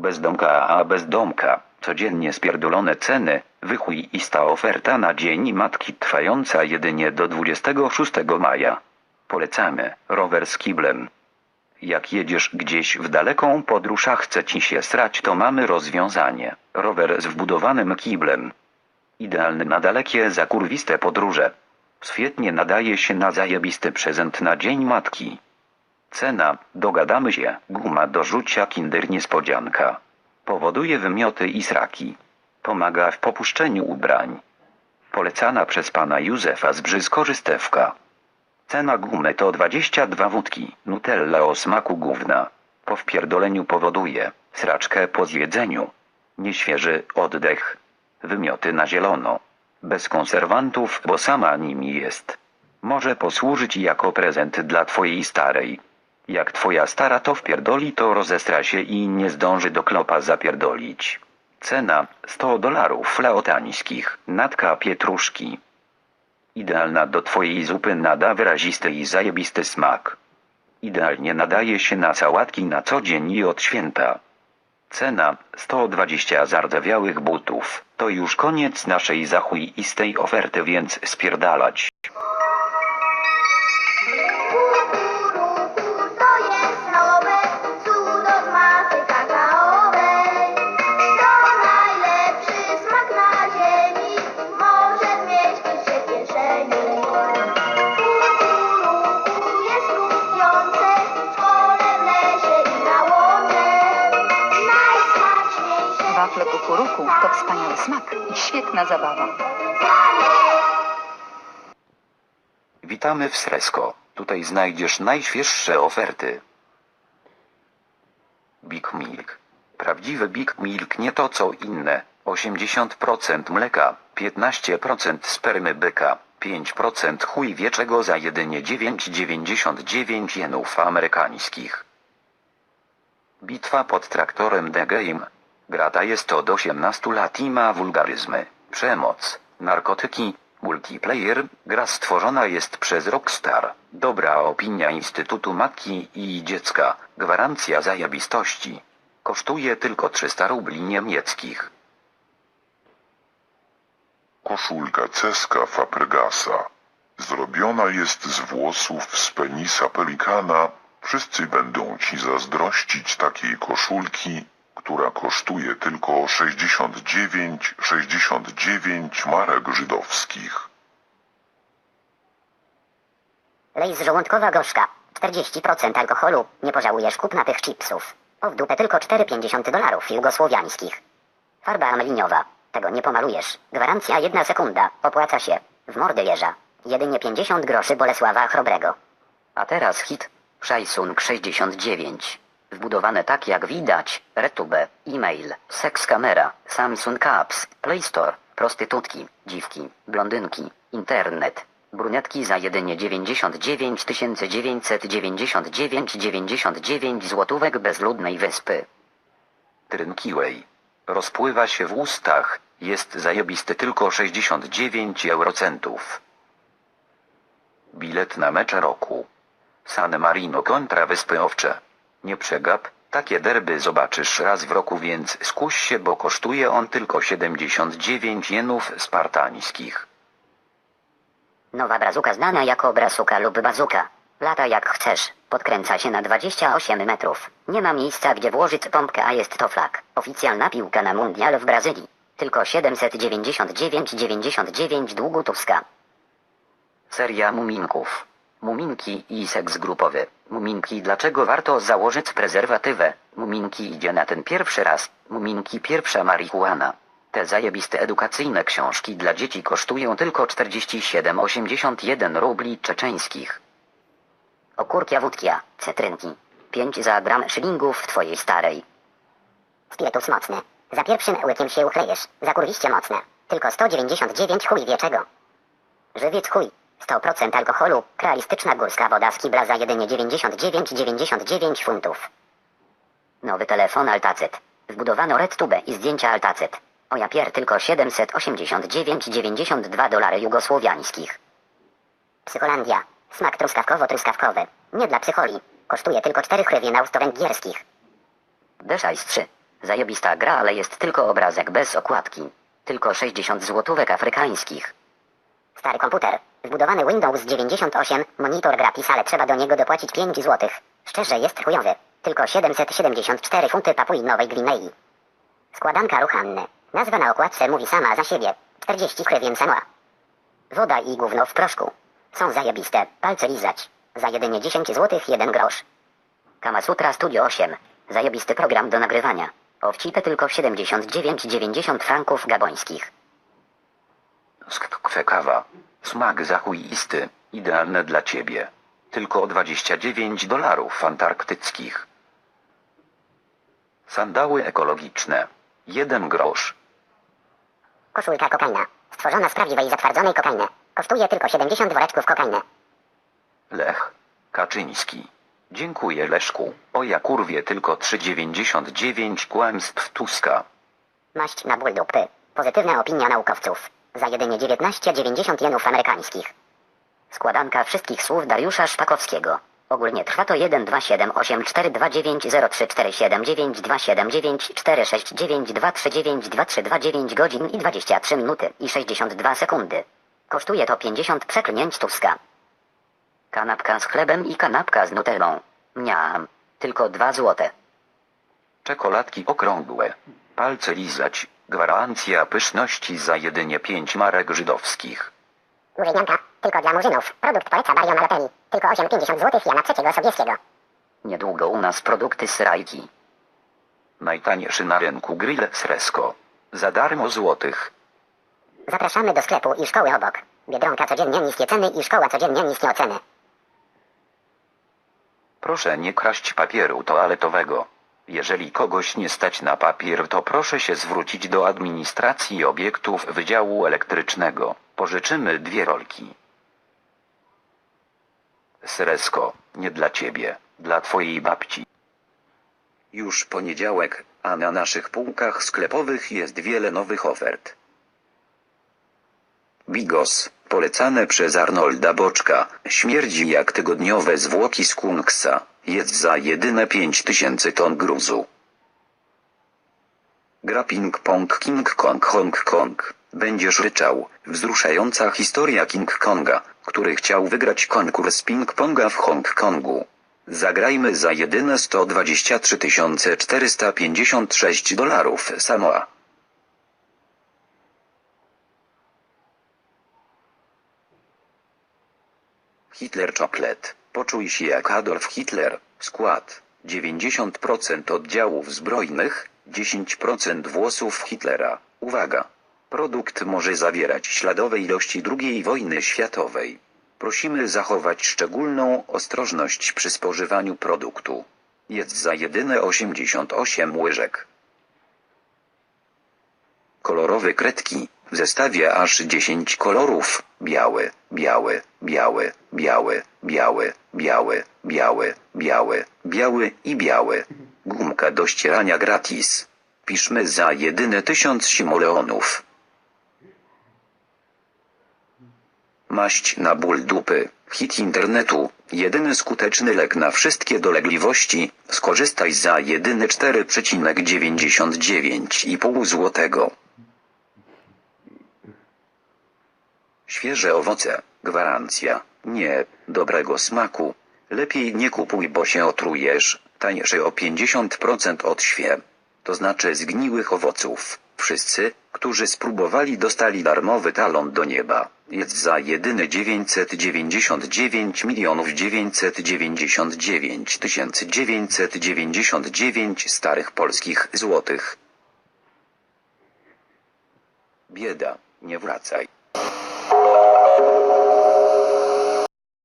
Bezdomka a bezdomka. Codziennie spierdolone ceny. Wychujista oferta na Dzień Matki trwająca jedynie do 26 maja. Polecamy. Rower z kiblem. Jak jedziesz gdzieś w daleką podróż, a chce ci się srać, to mamy rozwiązanie. Rower z wbudowanym kiblem. Idealny na dalekie, zakurwiste podróże. Świetnie nadaje się na zajebisty prezent na Dzień Matki. Cena, dogadamy się, guma do rzucia kinder niespodzianka. Powoduje wymioty i sraki. Pomaga w popuszczeniu ubrań. Polecana przez pana Józefa z Brzyskorzystewka. Cena gumy to 22 wódki, Nutella o smaku gówna. Po wpierdoleniu powoduje sraczkę po zjedzeniu. Nieświeży oddech. Wymioty na zielono. Bez konserwantów, bo sama nimi jest. Może posłużyć jako prezent dla twojej starej. Jak twoja stara to wpierdoli, to rozestra się i nie zdąży do klopa zapierdolić. Cena 100 dolarów leotańskich, natka pietruszki. Idealna do twojej zupy nada wyrazisty i zajebisty smak. Idealnie nadaje się na sałatki na co dzień i od święta. Cena 120 zardzewiałych butów. To już koniec naszej zachuistej oferty, więc spierdalać. Kukuruku to wspaniały smak i świetna zabawa. Witamy w Sresko. Tutaj znajdziesz najświeższe oferty. Big Milk. Prawdziwy Big Milk nie to co inne. 80% mleka, 15% spermy byka, 5% chuj wieczego za jedynie 9,99 jenów amerykańskich. Bitwa pod traktorem The Game. Grata jest od 18 lat i ma wulgaryzmy, przemoc, narkotyki, multiplayer. Gra stworzona jest przez Rockstar. Dobra opinia Instytutu Matki i Dziecka. Gwarancja zajebistości. Kosztuje tylko 300 rubli niemieckich. Koszulka ceska Fabregasa. Zrobiona jest z włosów z penisa pelikana. Wszyscy będą ci zazdrościć takiej koszulki, która kosztuje tylko 69, 69 marek żydowskich. Lejs żołądkowa gorzka. 40% alkoholu. Nie pożałujesz kupna tych chipsów. O w dupę tylko 4,50 dolarów jugosłowiańskich. Farba meliniowa. Tego nie pomalujesz. Gwarancja jedna sekunda. Opłaca się. W mordę jeża. Jedynie 50 groszy Bolesława Chrobrego. A teraz hit. Szajsung 69. Wbudowane tak jak widać. Retube, e-mail, seks kamera, Samsung Apps, Play Store, prostytutki, dziwki, blondynki, internet. Brunetki za jedynie 99 999 99 złotówek bezludnej wyspy. Trynkiwej. Rozpływa się w ustach. Jest zajebisty tylko 69 eurocentów. Bilet na mecz roku. San Marino kontra Wyspy Owcze. Nie przegap, takie derby zobaczysz raz w roku, więc skuś się, bo kosztuje on tylko 79 jenów spartańskich. Nowa brazuka znana jako brasuka lub bazuka. Lata jak chcesz. Podkręca się na 28 metrów. Nie ma miejsca gdzie włożyć pompkę, a jest to flag. Oficjalna piłka na mundial w Brazylii. Tylko 799,99 długu Tuska. Seria muminków. Muminki i seks grupowy. Muminki dlaczego warto założyć prezerwatywę? Muminki idzie na ten pierwszy raz. Muminki pierwsza marihuana. Te zajebiste edukacyjne książki dla dzieci kosztują tylko 47,81 rubli czeczeńskich. Okurkia wódkia, cytrynki. 5 za gram szylingów twojej starej. Spirytus mocny. Za pierwszym łykiem się uchlejesz. Za kurwiście mocne. Tylko 199 chuj wieczego. Żywiec chuj. 100% alkoholu. Krealistyczna górska woda z kibla za jedynie 99,99 funtów. Nowy telefon Altacyt. Wbudowano RedTube i zdjęcia Altacyt. O ja pier tylko 789,92 dolary jugosłowiańskich. Psycholandia. Smak truskawkowo-truskawkowy. Nie dla psycholi. Kosztuje tylko 4 hrywie na węgierskich. Deszajs 3. Zajebista gra, ale jest tylko obrazek bez okładki. Tylko 60 złotówek afrykańskich. Stary komputer. Wbudowany Windows 98, monitor gratis, ale trzeba do niego dopłacić 5 złotych. Szczerze jest chujowy. Tylko 774 funty Papui Nowej Gwinei. Składanka ruchanny. Nazwa na okładce mówi sama za siebie. 40 hrywien Samoa. Woda i gówno w proszku. Są zajebiste. Palce lizać. Za jedynie 10 zł 1 grosz. Kamasutra Studio 8. Zajebisty program do nagrywania. Owcipę tylko 79,90 franków gabońskich. Skkwe kawa. Smak zachuisty. Idealne dla ciebie. Tylko 29 dolarów antarktyckich. Sandały ekologiczne. Jeden grosz. Koszulka kokaina. Stworzona z prawdziwej zatwardzonej kokainy. Kosztuje tylko 70 woreczków kokainy. Lech. Kaczyński. Dziękuję Leszku. O ja kurwie tylko 3,99 kłamstw Tuska. Maść na ból dupy. Pozytywna opinia naukowców. Za jedynie 19,90 jenów amerykańskich. Składanka wszystkich słów Dariusza Szpakowskiego. Ogólnie trwa to 1, 2, 7, 8, 4, 2, 9, 0, 3, 4, 7, 9, 2, 7, 9, 4, 6, 9, 2, 3, 9, 2, 3, 2, 9 godzin i 23 minuty i 62 sekundy. Kosztuje to 50 przeklnięć Tuska. Kanapka z chlebem i kanapka z nutellą. Mniam. Tylko 2 złote. Czekoladki okrągłe. Palce lizać. Gwarancja pyszności za jedynie 5 marek żydowskich. Murzynianka. Tylko dla murzynów. Produkt poleca Barion Alapeli. Tylko 8,50 zł Jana trzeciego Sobieskiego. Niedługo u nas produkty z rajki. Najtańszy na rynku grill Sresko. Za darmo złotych. Zapraszamy do sklepu i szkoły obok. Biedronka codziennie niskie ceny i szkoła codziennie niskie oceny. Proszę nie kraść papieru toaletowego. Jeżeli kogoś nie stać na papier, to proszę się zwrócić do administracji obiektów Wydziału Elektrycznego. Pożyczymy dwie rolki. Sresko, nie dla ciebie, dla twojej babci. Już poniedziałek, a na naszych półkach sklepowych jest wiele nowych ofert. Bigos, polecane przez Arnolda Boczka, śmierdzi jak tygodniowe zwłoki z Kunksa, jest za jedyne 5000 ton gruzu. Gra Ping Pong King Kong Hong Kong. Będziesz ryczał. Wzruszająca historia King Konga, który chciał wygrać konkurs ping ponga w Hongkongu. Zagrajmy za jedyne 123 456 dolarów Samoa. Hitler Chocolate. Poczuj się jak Adolf Hitler. Skład. 90% oddziałów zbrojnych, 10% włosów Hitlera. Uwaga! Produkt może zawierać śladowe ilości II wojny światowej. Prosimy zachować szczególną ostrożność przy spożywaniu produktu. Jest za jedyne 88 łyżek. Kolorowe kredki, w zestawie aż 10 kolorów, biały, biały, biały, biały, biały, biały, biały, biały, biały i biały. Gumka do ścierania gratis. Piszmy za jedyne 1000 simoleonów. Maść na ból dupy, hit internetu, jedyny skuteczny lek na wszystkie dolegliwości, skorzystaj za jedyny 4,99,5 złotego. Świeże owoce, gwarancja, nie, dobrego smaku. Lepiej nie kupuj, bo się otrujesz, tańsze o 50% od świe. To znaczy zgniłych owoców. Wszyscy, którzy spróbowali dostali darmowy talon do nieba. Jest za jedyne 999 milionów 999 tysięcy 999 starych polskich złotych. Bieda, nie wracaj.